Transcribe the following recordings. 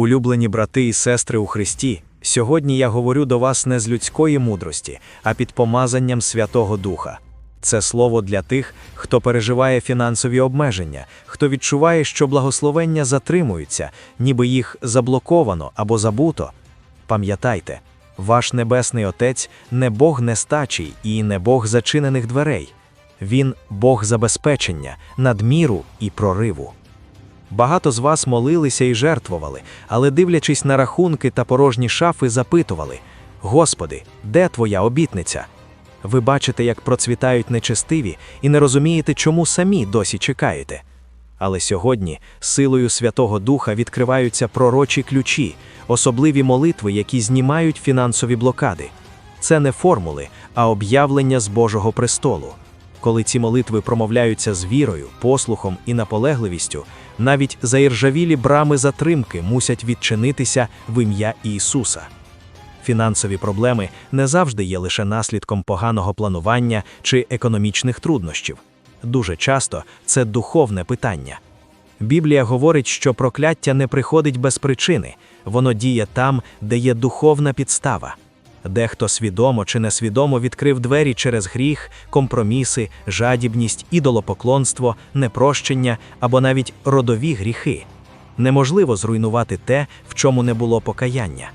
Улюблені брати і сестри у Христі, сьогодні я говорю до вас не з людської мудрості, а під помазанням Святого Духа. Це слово для тих, хто переживає фінансові обмеження, хто відчуває, що благословення затримуються, ніби їх заблоковано або забуто. Пам'ятайте, ваш Небесний Отець не Бог нестачий і не Бог зачинених дверей. Він Бог забезпечення, надміру і прориву. Багато з вас молилися і жертвували, але, дивлячись на рахунки та порожні шафи, запитували: Господи, де твоя обітниця? Ви бачите, як процвітають нечестиві, і не розумієте, чому самі досі чекаєте. Але сьогодні силою Святого Духа відкриваються пророчі ключі, особливі молитви, які знімають фінансові блокади. Це не формули, а об'явлення з Божого престолу. Коли ці молитви промовляються з вірою, послухом і наполегливістю, навіть заіржавілі брами затримки мусять відчинитися в ім'я Ісуса. Фінансові проблеми не завжди є лише наслідком поганого планування чи економічних труднощів. Дуже часто це духовне питання. Біблія говорить, що прокляття не приходить без причини, воно діє там, де є духовна підстава. Дехто свідомо чи несвідомо відкрив двері через гріх, компроміси, жадібність, ідолопоклонство, непрощення або навіть родові гріхи. Неможливо зруйнувати те, в чому не було покаяння.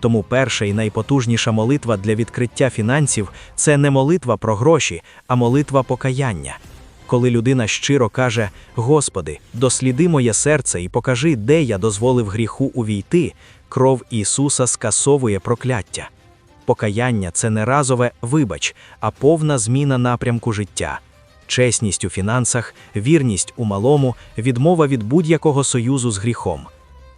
Тому перша і найпотужніша молитва для відкриття фінансів це не молитва про гроші, а молитва покаяння. Коли людина щиро каже: Господи, досліди моє серце і покажи, де я дозволив гріху увійти, кров Ісуса скасовує прокляття. Покаяння це не разове вибач, а повна зміна напрямку життя. Чесність у фінансах, вірність у малому, відмова від будь-якого союзу з гріхом.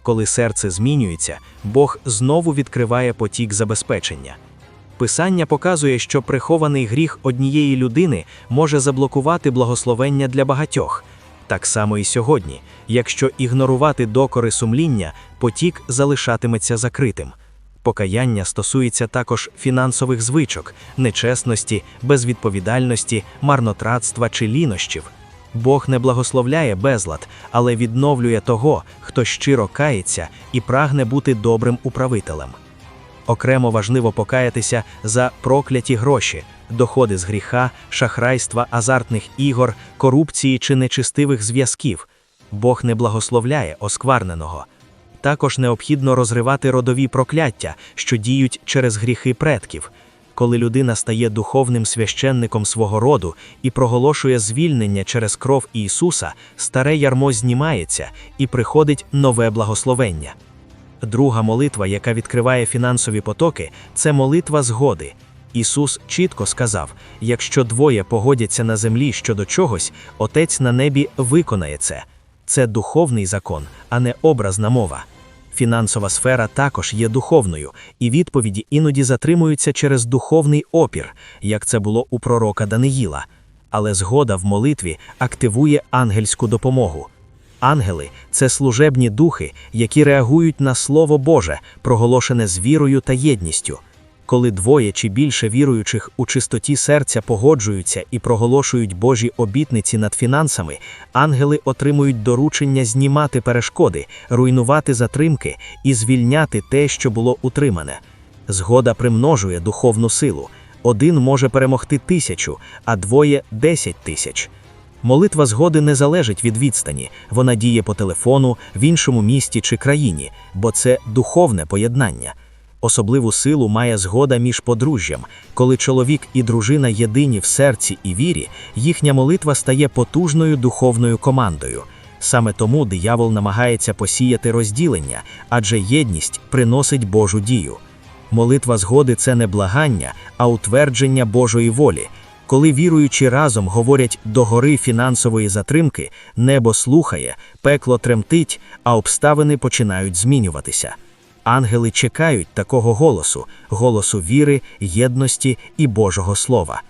Коли серце змінюється, Бог знову відкриває потік забезпечення. Писання показує, що прихований гріх однієї людини може заблокувати благословення для багатьох. Так само і сьогодні, якщо ігнорувати докори сумління, потік залишатиметься закритим. Покаяння стосується також фінансових звичок, нечесності, безвідповідальності, марнотратства чи лінощів. Бог не благословляє безлад, але відновлює того, хто щиро кається і прагне бути добрим управителем. Окремо важливо покаятися за прокляті гроші, доходи з гріха, шахрайства, азартних ігор, корупції чи нечистивих зв'язків. Бог не благословляє оскварненого. Також необхідно розривати родові прокляття, що діють через гріхи предків. Коли людина стає духовним священником свого роду і проголошує звільнення через кров Ісуса, старе ярмо знімається і приходить нове благословення. Друга молитва, яка відкриває фінансові потоки, це молитва згоди. Ісус чітко сказав: якщо двоє погодяться на землі щодо чогось, Отець на небі виконає це. Це духовний закон, а не образна мова. Фінансова сфера також є духовною, і відповіді іноді затримуються через духовний опір, як це було у пророка Даниїла. Але згода в молитві активує ангельську допомогу. Ангели це служебні духи, які реагують на Слово Боже, проголошене з вірою та єдністю. Коли двоє чи більше віруючих у чистоті серця погоджуються і проголошують Божі обітниці над фінансами, ангели отримують доручення знімати перешкоди, руйнувати затримки і звільняти те, що було утримане. Згода примножує духовну силу. Один може перемогти тисячу, а двоє десять тисяч. Молитва згоди не залежить від відстані, вона діє по телефону, в іншому місті чи країні, бо це духовне поєднання. Особливу силу має згода між подружжям. Коли чоловік і дружина єдині в серці і вірі, їхня молитва стає потужною духовною командою. Саме тому диявол намагається посіяти розділення, адже єдність приносить Божу дію. Молитва згоди це не благання, а утвердження Божої волі. Коли віруючі разом говорять до гори фінансової затримки, небо слухає, пекло тремтить, а обставини починають змінюватися. Ангели чекають такого голосу, голосу віри, єдності і Божого Слова.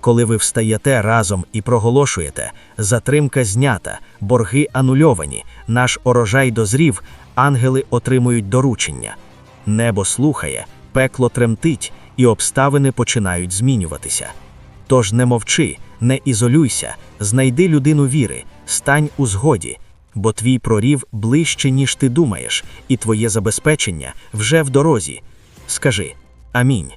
Коли ви встаєте разом і проголошуєте, затримка знята, борги анульовані, наш урожай дозрів, ангели отримують доручення. Небо слухає, пекло тремтить, і обставини починають змінюватися. Тож не мовчи, не ізолюйся, знайди людину віри, стань у згоді. Бо твій прорів ближче, ніж ти думаєш, і твоє забезпечення вже в дорозі. Скажи Амінь.